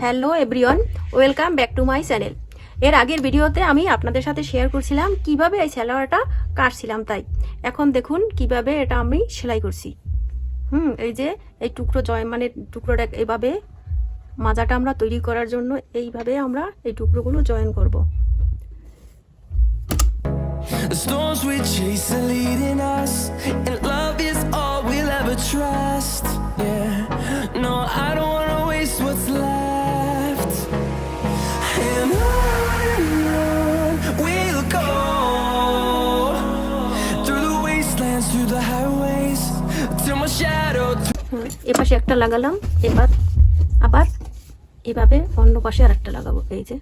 Hello everyone welcome back to my channel এর আগের ভিডিওতে আমি আপনাদের সাথে শেয়ার করছিলাম কীভাবে এই সেলোয়ারটা কাটছিলাম তাই। এখন দেখুন কীভাবে এটা আমি সেলাই করছি। হুম এই যে এই টুকরো জয় মানে টুকরোটা এভাবে মাজাটা আমরা তৈরি করার জন্য এইভাবে আমরা এই টুকরোগুলো জয়েন করব। No, I don't wanna waste what's left. And on and on we'll go through the wastelands, through the highways, till my shadow. হুম, এ পাশে একটা লাগালাম এবার আবার এভাবে অন্য পাশে আর একটা লাগাবো এই যে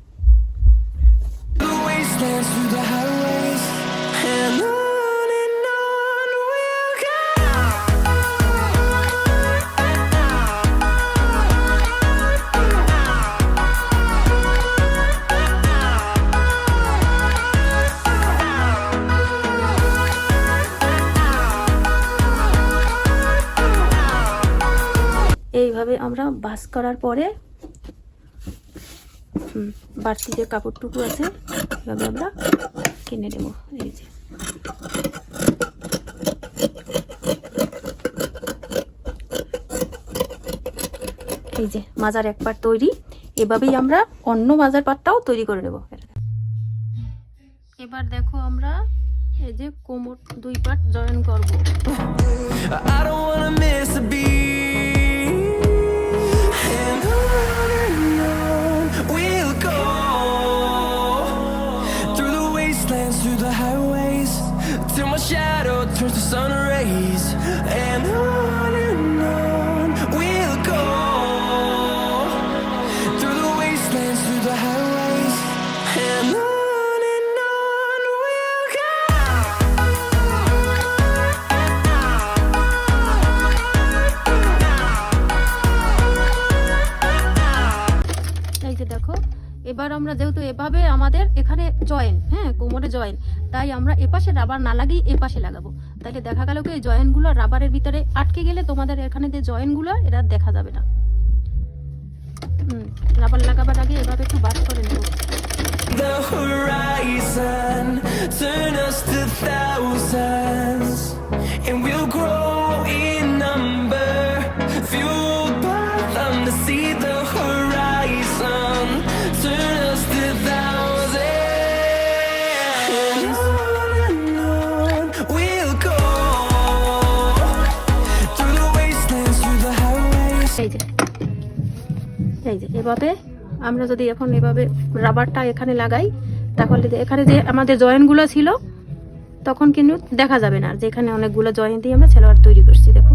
এইভাবে আমরা বাস করার পরে বাড়তি যে কাপড়টুকু আছে এভাবে আমরা কিনে নেব। এই যে। এই যে, মাজার এক পাট তৈরি। এভাবেই আমরা অন্য মাজার পাটটাও তৈরি করে নেব। এবার দেখো আমরা এই যে কোমর দুই পাট জয়েন করব। him. এবার আমরা যেহেতু এভাবে আমাদের এখানে জয়েন হ্যাঁ কোমরে জয়েন তাই আমরা এপাশে রাবার না লাগিয়ে এপাশে লাগাবো। তাহলে দেখা গেল কি, এই জয়েনগুলো রাবারের ভিতরে আটকে গেলে তোমাদের এখানে যে জয়েনগুলো এটা দেখা যাবে না। রাবার লাগাবার আগে এভাবে একটু বাদ করে নেব। The horizon, turn us to thousands এই যে, এভাবে আমরা যদি এখন এভাবে রাবারটা এখানে লাগাই, তাহলে এখানে যে আমাদের জয়েন্টগুলো ছিল, তখন কিন্তু দেখা যাবে না যে এখানে অনেকগুলো জয়েন্ট দিয়ে আমরা সেলোয়ার তৈরি করছি, দেখো।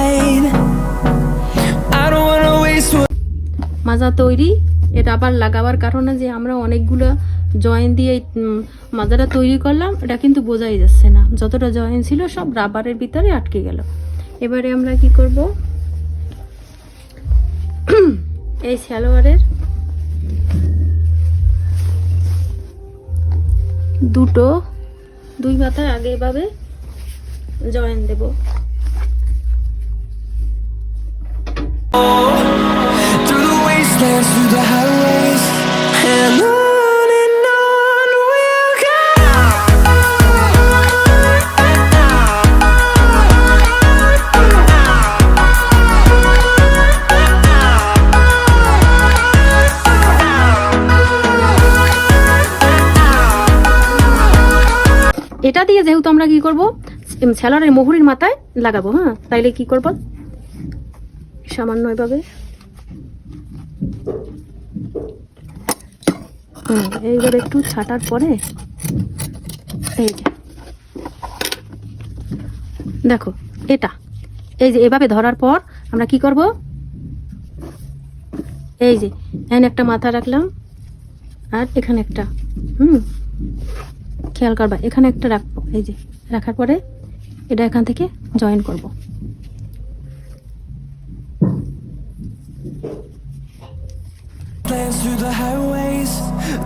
মাজা তৈরি, এটা আবার লাগাবার কারণে যে আমরা অনেকগুলো জয়েন দিয়ে মাজাটা তৈরি করলাম, এটা কিন্তু বোঝাই যাচ্ছে না। যতটা জয়েন ছিল সব রাবারের ভিতরে আটকে গেল। এবারে আমরা কি করব? এই সালোয়ারের দুটো, দুই মাথায় আগে এভাবে জয়েন দেব। এটা দিয়ে যেহেতু আমরা কি করব? স্যালারের মহুরির মাথায় লাগাবো হ্যাঁ? তাইলে কি করব? সামান্য এভাবে। এইভাবে একটু ছাটার পরে এই যে। দেখো, এটা। এই যে এভাবে ধরার পর আমরা কি করব? এই যে, এখানে একটা মাথা রাখলাম, আর এখানে একটা, হুম। খেয়াল করবা, এখানে একটা রাখব। এই যে, রাখার পরে এটা এখান থেকে জয়েন করব। Glance through the highways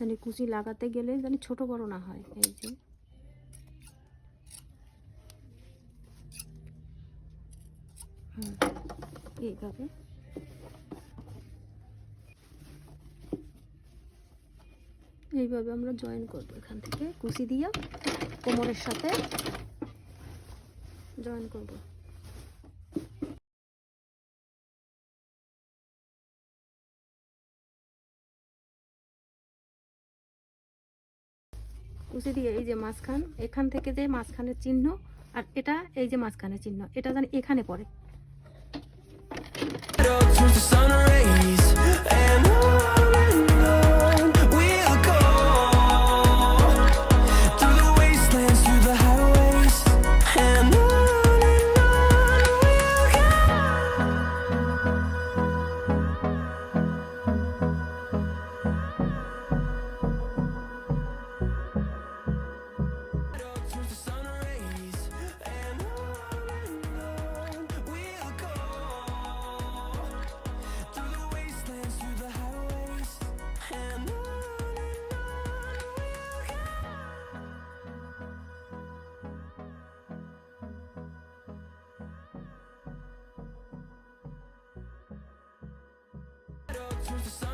জানি কুচি লাগাতে গেলে জানি ছোট বড় না হয়, এই যে। এইভাবে এইভাবে আমরা জয়েন করব এখান থেকে, কুচি দিয়ে কোমরের সাথে জয়েন করব। কুচি দিয়ে এই যে মাঝখান, এখান থেকে যে মাঝখানের চিহ্ন, আর এটা এই যে মাঝখানের চিহ্ন, এটা জানি এখানে পড়ে। Turns the sun.